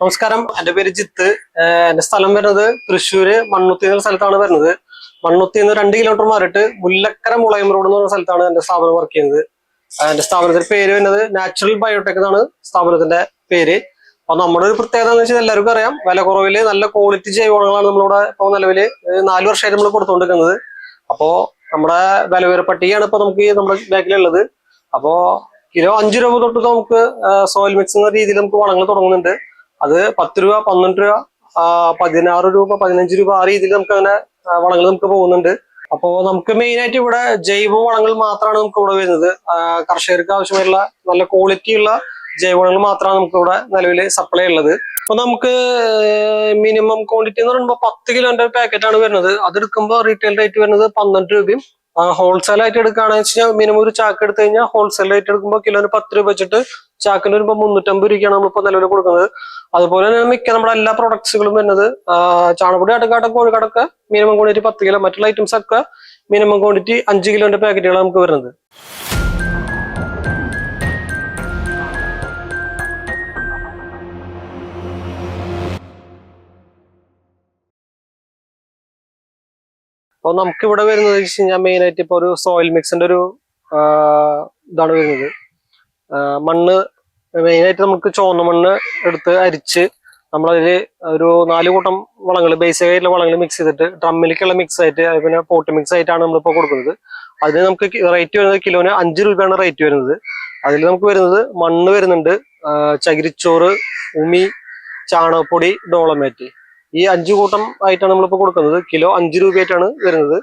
നമസ്കാരം. എന്റെ പേര് ജിത്ത്. എന്റെ സ്ഥലം വരുന്നത് തൃശ്ശൂര് മണ്ണുത്തി എന്ന സ്ഥലത്താണ് വരുന്നത്. മണ്ണുത്തി നിന്ന് രണ്ട് കിലോമീറ്റർ മാറിയിട്ട് മുല്ലക്കര മുളയം റോഡ് എന്ന് പറഞ്ഞ സ്ഥലത്താണ് എന്റെ സ്ഥാപനം വർക്ക് ചെയ്യുന്നത്. എന്റെ സ്ഥാപനത്തിന്റെ പേര് വരുന്നത് നാച്ചുറൽ ബയോടെക് എന്നാണ് സ്ഥാപനത്തിന്റെ പേര്. അപ്പൊ നമ്മുടെ ഒരു പ്രത്യേകത എന്ന് വെച്ചാൽ എല്ലാവർക്കും അറിയാം വില കുറവിൽ നല്ല ക്വാളിറ്റി ജൈവവളങ്ങളാണ് നമ്മളിവിടെ ഇപ്പൊ നിലവിൽ നാല് വർഷമായിട്ട് നമ്മൾ കൊടുത്തുകൊണ്ടിരിക്കുന്നത് അപ്പോ നമ്മുടെ വിലവേറെ പട്ടികയാണ് ഇപ്പൊ നമുക്ക് നമ്മുടെ ബാക്കിലുള്ളത് അപ്പോ കിലോ അഞ്ച് രൂപ തൊട്ട് നമുക്ക് സോയിൽ മിക്സ് എന്ന രീതിയിൽ നമുക്ക് വളങ്ങൾ തുടങ്ങുന്നുണ്ട്. അത് പത്ത് രൂപ പന്ത്രണ്ട് രൂപ പതിനാറ് രൂപ പതിനഞ്ച് രൂപ ആ രീതിയിൽ നമുക്ക് അങ്ങനെ വളങ്ങൾ നമുക്ക് പോകുന്നുണ്ട്. അപ്പോ നമുക്ക് മെയിൻ ആയിട്ട് ഇവിടെ ജൈവ വളങ്ങൾ മാത്രമാണ് നമുക്ക് ഇവിടെ വരുന്നത്. കർഷകർക്ക് ആവശ്യമായിട്ടുള്ള നല്ല ക്വാളിറ്റി ഉള്ള ജൈവ വളങ്ങൾ മാത്രമാണ് നമുക്ക് ഇവിടെ നിലവിൽ സപ്ലൈ ഉള്ളത്. അപ്പൊ നമുക്ക് മിനിമം ക്വാണ്ടിറ്റി എന്ന് പറയുമ്പോൾ പത്ത് കിലോന്റെ പാക്കറ്റ് ആണ് വരുന്നത്. അത് എടുക്കുമ്പോൾ റീറ്റെയിൽ റേറ്റ് വരുന്നത് പന്ത്രണ്ട് രൂപയും. ഹോൾസെയിൽ ആയിട്ട് എടുക്കുകയാണെന്ന് വെച്ച് കഴിഞ്ഞാൽ മിനിമം ഒരു ചാക്ക് എടുത്തു കഴിഞ്ഞാൽ ഹോൾസെയിൽ റേറ്റ് എടുക്കുമ്പോൾ കിലോന് പത്ത് രൂപ വെച്ചിട്ട് ചാക്കിന് വരുമ്പോൾ മുന്നൂറ്റമ്പത് രൂപയ്ക്കാണ് നമ്മളിപ്പോൾ നിലവിൽ കൊടുക്കുന്നത്. അതുപോലെ തന്നെ മിക്ക നമ്മുടെ എല്ലാ പ്രൊഡക്ട്സുകളും വരുന്നത്. ചാണകപ്പൊടി ആട്ടക്കാട്ട കോഴിക്കാടൊക്കെ മിനിമം ക്വാണ്ടിറ്റി പത്ത് കിലോ മറ്റുള്ള ഐറ്റംസ് ഒക്കെ മിനിമം ക്വാണ്ടിറ്റി അഞ്ച് കിലോന്റെ പാക്കറ്റുകൾ നമുക്ക് വരുന്നത്. അപ്പോൾ നമുക്ക് ഇവിടെ വരുന്നത് വെച്ച് കഴിഞ്ഞാൽ മെയിൻ ആയിട്ട് ഇപ്പോൾ ഒരു സോയിൽ മിക്സിന്റെ ഒരു ഇതാണ് വരുന്നത്. മണ്ണ് മെയിൻ ആയിട്ട് നമുക്ക് ചുവന്ന മണ്ണ് എടുത്ത് അരിച്ച് നമ്മളതിൽ ഒരു നാല് കൂട്ടം വളങ്ങൾ ബേസിക് ആയിട്ടുള്ള വളങ്ങൾ മിക്സ് ചെയ്തിട്ട് ഡ്രമ്മിലേക്കുള്ള മിക്സ് ആയിട്ട് പിന്നെ പോട്ട് മിക്സ് ആയിട്ടാണ് നമ്മളിപ്പോൾ കൊടുക്കുന്നത്. അതിന് നമുക്ക് റേറ്റ് വരുന്നത് കിലോന് അഞ്ച് രൂപയാണ് റേറ്റ് വരുന്നത്. അതിൽ നമുക്ക് വരുന്നത് മണ്ണ് വരുന്നുണ്ട് ചകിരിച്ചോറ് ഉമി ചാണകപ്പൊടി ഡോളമേറ്റ്. ഈ അഞ്ച് കൂട്ടം ആയിട്ടാണ് നമ്മളിപ്പോൾ കൊടുക്കുന്നത്. കിലോ അഞ്ച് രൂപയായിട്ടാണ് വരുന്നത്.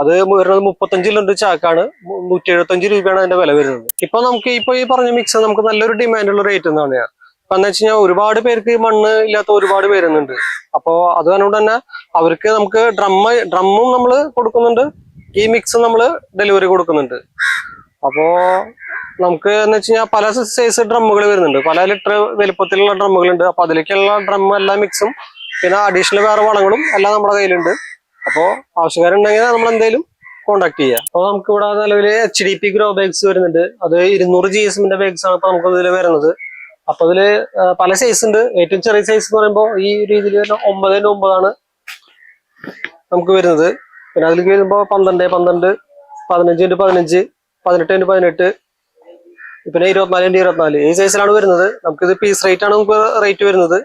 അത് വരുന്നത് മുപ്പത്തഞ്ച് കിലോന്റെ ചാക്കാണ്. നൂറ്റി എഴുപത്തഞ്ച് രൂപയാണ് അതിന്റെ വില വരുന്നത്. ഇപ്പൊ നമുക്ക് ഇപ്പൊ ഈ പറഞ്ഞ മിക്സ് നമുക്ക് നല്ലൊരു ഡിമാൻഡുള്ള റേറ്റ് പറഞ്ഞാൽ ഇപ്പൊ എന്ന് വെച്ച് കഴിഞ്ഞാൽ ഒരുപാട് പേർക്ക് മണ്ണ് ഇല്ലാത്ത ഒരുപാട് പേരുന്നുണ്ട്. അപ്പോ അത് തന്നെ അവർക്ക് നമുക്ക് ഡ്രമ്മ് ഡ്രമ്മും നമ്മൾ കൊടുക്കുന്നുണ്ട്. ഈ മിക്സ് നമ്മൾ ഡെലിവറി കൊടുക്കുന്നുണ്ട്. അപ്പോ നമുക്ക് എന്ന് വെച്ച് കഴിഞ്ഞാൽ പല സൈസ് ഡ്രമ്മുകൾ വരുന്നുണ്ട്. പല ലിറ്റർ വലുപ്പത്തിലുള്ള ഡ്രമ്മുകളുണ്ട് അപ്പൊ അതിലേക്കുള്ള ഡ്രം എല്ലാ മിക്സും പിന്നെ അഡീഷണൽ വേറെ വളങ്ങളും എല്ലാം നമ്മുടെ കയ്യിലുണ്ട്. അപ്പോ ആവശ്യക്കാരുണ്ടെങ്കിൽ നമ്മൾ എന്തെങ്കിലും കോണ്ടാക്ട് ചെയ്യാം. അപ്പോൾ നമുക്ക് ഇവിടെ നിലവിൽ H D P grow bags വരുന്നുണ്ട്. അത് ഇരുന്നൂറ് ജി എസിന്റെ ബാഗ്സ് ആണ് ഇപ്പൊ നമുക്ക് ഇതിൽ വരുന്നത്. അപ്പൊ അതിൽ പല സൈസ് ഉണ്ട്. ഏറ്റവും ചെറിയ സൈസ് എന്ന് പറയുമ്പോൾ ഈ രീതിയിൽ വരുന്ന ഒമ്പതിന്റെ ഒമ്പതാണ് നമുക്ക് വരുന്നത്. പിന്നെ അതിൽ വരുമ്പോൾ പന്ത്രണ്ട് പന്ത്രണ്ട് പതിനഞ്ച് ഇന്റു പതിനഞ്ച് പതിനെട്ട് ഇന്റു പതിനെട്ട് പിന്നെ ഇരുപത്തിനാല് ഇന്റു ഇരുപത്തിനാല്. ഈ സൈസിലാണ് വരുന്നത്. നമുക്കിത് പീസ് റേറ്റ് ആണ് നമുക്ക് റേറ്റ് വരുന്നത്.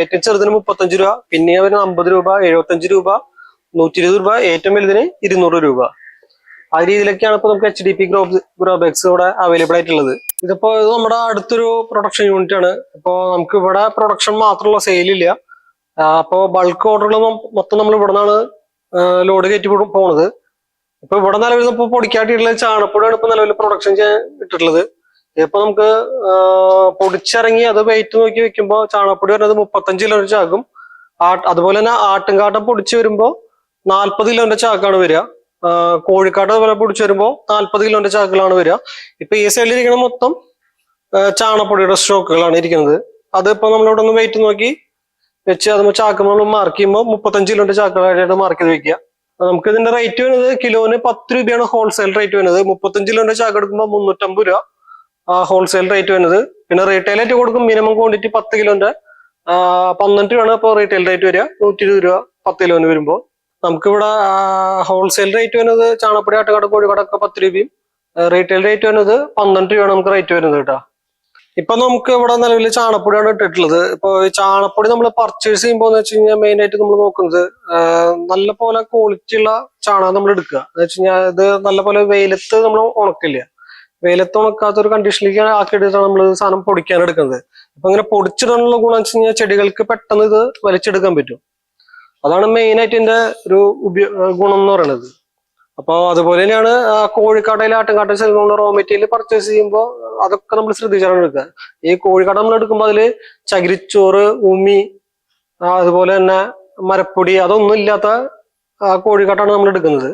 ഏറ്റവും ചെറുതിന് മുപ്പത്തഞ്ച് രൂപ പിന്നെ വരുന്ന അമ്പത് രൂപ എഴുപത്തഞ്ച് രൂപ നൂറ്റി ഇരുപത് രൂപ ഏറ്റവും വലുതിന് ഇരുന്നൂറ് രൂപ. ആ രീതിയിലൊക്കെയാണ് ഇപ്പൊ നമുക്ക് H D P grow grow bags ഇവിടെ അവൈലബിൾ ആയിട്ടുള്ളത്. ഇതിപ്പോ ഇത് നമ്മുടെ അടുത്തൊരു പ്രൊഡക്ഷൻ യൂണിറ്റ് ആണ്. ഇപ്പോ നമുക്ക് ഇവിടെ പ്രൊഡക്ഷൻ മാത്രമുള്ള സെയിലില്ല അപ്പോ ബൾക്ക് ഓർഡറുകൾ മൊത്തം നമ്മൾ ഇവിടെ നിന്നാണ് ലോഡ് കയറ്റി പോണത്. ഇപ്പൊ ഇവിടെ നിലവിൽ ഇപ്പൊ പൊടിക്കാട്ടിയിട്ടുള്ള ചാണപ്പൊടിയാണ് ഇപ്പൊ നിലവിൽ പ്രൊഡക്ഷൻ ചെയ്യാൻ ഇട്ടിട്ടുള്ളത്. ഇപ്പൊ നമുക്ക് പൊടിച്ചിറങ്ങി അത് വെയിറ്റ് നോക്കി വെക്കുമ്പോൾ ചാണപ്പൊടി വരുന്നത് മുപ്പത്തഞ്ച് കിലോ വെച്ചാകും അതുപോലെ തന്നെ ആട്ടുംകാട്ടം പൊടിച്ച് വരുമ്പോൾ നാൽപ്പത് കിലോന്റെ ചാക്കാണ് വരിക. കോഴിക്കാട് വില പിടിച്ചു വരുമ്പോൾ നാൽപ്പത് കിലോന്റെ ചാക്കുകളാണ് വരിക. ഇപ്പൊ ഈ സൈഡിൽ ഇരിക്കുന്ന മൊത്തം ചാണപ്പൊടിയുടെ സ്റ്റോക്കുകളാണ് ഇരിക്കുന്നത്. അത് ഇപ്പൊ നമ്മളിവിടെ ഒന്ന് വെയിറ്റ് നോക്കി വെച്ച് അത് ചാക്ക് നമ്മൾ മാർക്ക് ചെയ്യുമ്പോൾ മുപ്പത്തഞ്ച് കിലോന്റെ ചാക്കുകളായിട്ട് മാർക്ക് ചെയ്ത് വെക്കുക. നമുക്ക് ഇതിന്റെ റേറ്റ് വരുന്നത് കിലോന് പത്ത് രൂപയാണ് ഹോൾസെയിൽ റേറ്റ് വരുന്നത്. മുപ്പത്തഞ്ച് കിലോന്റെ ചാക്ക് എടുക്കുമ്പോൾ മുന്നൂറ്റമ്പത് രൂപ ഹോൾസെയിൽ റേറ്റ് വരുന്നത്. പിന്നെ റീറ്റെയിൽ ആയിട്ട് കൊടുക്കും മിനിമം ക്വാണ്ടിറ്റി പത്ത് കിലോന്റെ പന്ത്രണ്ട് രൂപയാണ് ഇപ്പോൾ റീറ്റെയിൽ റേറ്റ് വരിക. നൂറ്റി ഇരുപത് രൂപ പത്ത് കിലോന് വരുമ്പോൾ. നമുക്കിവിടെ ഹോൾസെയിൽ റേറ്റ് വരുന്നത് ചാണപ്പൊടി ആട്ടക്കട കോഴിക്കടൊക്കെ പത്ത് രൂപയും റീറ്റെയിൽ റേറ്റ് വരുന്നത് പന്ത്രണ്ട് രൂപയാണ് നമുക്ക് റേറ്റ് വരുന്നത് കേട്ടോ. ഇപ്പൊ നമുക്ക് ഇവിടെ നിലവിൽ ചാണപ്പൊടിയാണ് ഇട്ടിട്ടുള്ളത്. ഇപ്പൊ ചാണപ്പൊടി നമ്മൾ പർച്ചേസ് ചെയ്യുമ്പോൾ വെച്ച് കഴിഞ്ഞാൽ മെയിൻ ആയിട്ട് നമ്മൾ നോക്കുന്നത് നല്ല പോലെ ക്വാളിറ്റി ഉള്ള ചാണകം നമ്മൾ എടുക്കുക. എന്ന് വെച്ച് കഴിഞ്ഞാൽ ഇത് നല്ല പോലെ വെയിലത്ത് നമ്മൾ ഉണക്കില്ല. വെയിലത്ത് ഉണക്കാത്ത ഒരു കണ്ടീഷനിലേക്ക് ആക്കിയിട്ടാണ് നമ്മൾ സാധനം പൊടിക്കാൻ എടുക്കുന്നത്. അപ്പൊ ഇങ്ങനെ പൊടിച്ചിടാനുള്ള ഗുണം വെച്ച് കഴിഞ്ഞാൽ ചെടികൾക്ക് പെട്ടെന്ന് ഇത് വലിച്ചെടുക്കാൻ പറ്റും. അതാണ് മെയിൻ ആയിട്ട് എന്റെ ഒരു ഗുണം എന്ന് പറയുന്നത് അപ്പൊ അതുപോലെ തന്നെയാണ് ആ ആട്ടുംകാട്ടിൽ ചെല്ലുന്ന റോ മെറ്റീരിയൽ പർച്ചേസ് ചെയ്യുമ്പോൾ അതൊക്കെ നമ്മൾ ശ്രദ്ധിച്ചാണ് എടുക്കുക. ഈ കോഴിക്കട നമ്മൾ എടുക്കുമ്പോൾ അതിൽ ചകിരിച്ചോറ് ഉമി അതുപോലെ തന്നെ മരപ്പൊടി അതൊന്നും ഇല്ലാത്ത കോഴിക്കാട്ടാണ് നമ്മൾ എടുക്കുന്നത്.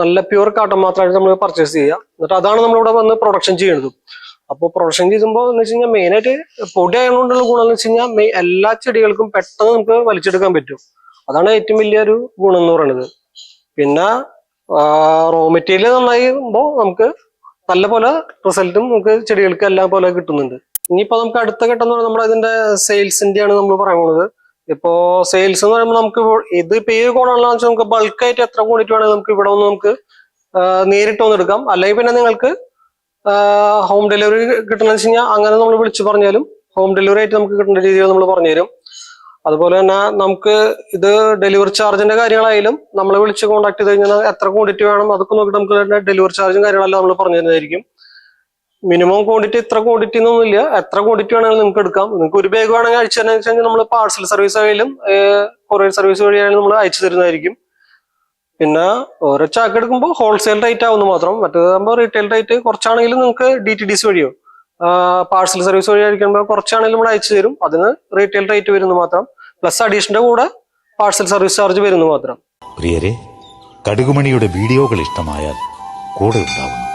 നല്ല പ്യൂർ കാട്ടൻ മാത്രമായിട്ട് നമ്മൾ പർച്ചേസ് ചെയ്യുക. എന്നിട്ട് അതാണ് നമ്മളിവിടെ വന്ന് പ്രൊഡക്ഷൻ ചെയ്യുന്നത്. അപ്പോൾ പ്രൊഡക്ഷൻ ചെയ്യുമ്പോൾ എന്ന് വെച്ച് കഴിഞ്ഞാൽ മെയിൻ ആയിട്ട് പൊടി ആയതുകൊണ്ടുള്ള ഗുണം എന്ന് വെച്ച് കഴിഞ്ഞാൽ എല്ലാ ചെടികൾക്കും പെട്ടെന്ന് നമുക്ക് വലിച്ചെടുക്കാൻ പറ്റും. അതാണ് ഏറ്റവും വലിയൊരു ഗുണം എന്ന് പറയുന്നത് പിന്നെ റോ മെറ്റീരിയൽ നന്നായിമ്പോൾ നമുക്ക് നല്ല പോലെ റിസൾട്ടും നമുക്ക് ചെടികൾക്ക് എല്ലാം പോലെ കിട്ടുന്നുണ്ട്. ഇനിയിപ്പോ നമുക്ക് അടുത്ത ഘട്ടം എന്ന് പറയുന്നത് നമ്മുടെ ഇതിന്റെ സെയിൽസിന്റെ ആണ് നമ്മൾ പറയാൻ പോകുന്നത് ഇപ്പോ സെയിൽസ് എന്ന് പറയുമ്പോൾ നമുക്ക് ഇത് പേ കോണാണെന്ന് വെച്ചാൽ നമുക്ക് ബൾക്കായിട്ട് എത്ര ക്വാണ്ടിറ്റി വേണമെങ്കിൽ നമുക്ക് ഇവിടെ ഒന്ന് നമുക്ക് നേരിട്ട് വന്നെടുക്കാം അല്ലെങ്കിൽ പിന്നെ നിങ്ങൾക്ക് ഹോം ഡെലിവറി കിട്ടണമെന്ന് വെച്ച് കഴിഞ്ഞാൽ അങ്ങനെ നമ്മൾ വിളിച്ചു പറഞ്ഞാലും ഹോം ഡെലിവറി ആയിട്ട് നമുക്ക് കിട്ടുന്ന രീതിയിൽ നമ്മൾ പറഞ്ഞുതരും. അതുപോലെ തന്നെ നമുക്ക് ഇത് ഡെലിവറി ചാർജിന്റെ കാര്യങ്ങളായാലും നമ്മൾ വിളിച്ച് കോൺടാക്ട് ചെയ്ത് കഴിഞ്ഞാൽ എത്ര ക്വാണ്ടിറ്റി വേണം അതൊക്കെ നോക്കിയിട്ട് നമുക്ക് ഡെലിവറി ചാർജും കാര്യങ്ങളെല്ലാം നമ്മൾ പറഞ്ഞു തരുന്നതായിരിക്കും. മിനിമം ക്വാണ്ടിറ്റി ഇത്ര ക്വാണ്ടിറ്റി എന്നൊന്നുമില്ല എത്ര ക്വാണ്ടിറ്റി വേണമെങ്കിലും നിങ്ങൾക്ക് എടുക്കാം. നിങ്ങൾക്ക് ഒരു ബാഗ് വേണമെങ്കിൽ അയച്ചു തരുന്ന വെച്ചാൽ നമ്മൾ പാർസൽ സർവീസ് ആയാലും കൊറിയർ സർവീസ് വഴിയായാലും നമ്മൾ അയച്ചു തരുന്നതായിരിക്കും. പിന്നെ ഓരോ ചാക്ക് എടുക്കുമ്പോൾ ഹോൾസെയിൽ റേറ്റ് ആവുന്നു മാത്രം. മറ്റേതാകുമ്പോൾ റീറ്റെയിൽ റേറ്റ് കുറച്ചാണെങ്കിലും നിങ്ങൾക്ക് ഡി ടി ഡി സി വഴിയോ പാർസൽ സർവീസ് വഴി അയക്കുമ്പോൾ കുറച്ചാണെങ്കിലും നമ്മൾ അയച്ചു തരും. അതിന് റീറ്റെയിൽ റേറ്റ് വരുന്നു മാത്രം. പ്ലസ് അഡീഷന്റെ കൂടെ പാർസൽ സർവീസ് ചാർജ് വരുന്നു മാത്രം. പ്രിയരെ കടുകുമണിയുടെ വീഡിയോകൾ ഇഷ്ടമായാൽ കൂടെ ഉണ്ടാവുന്നു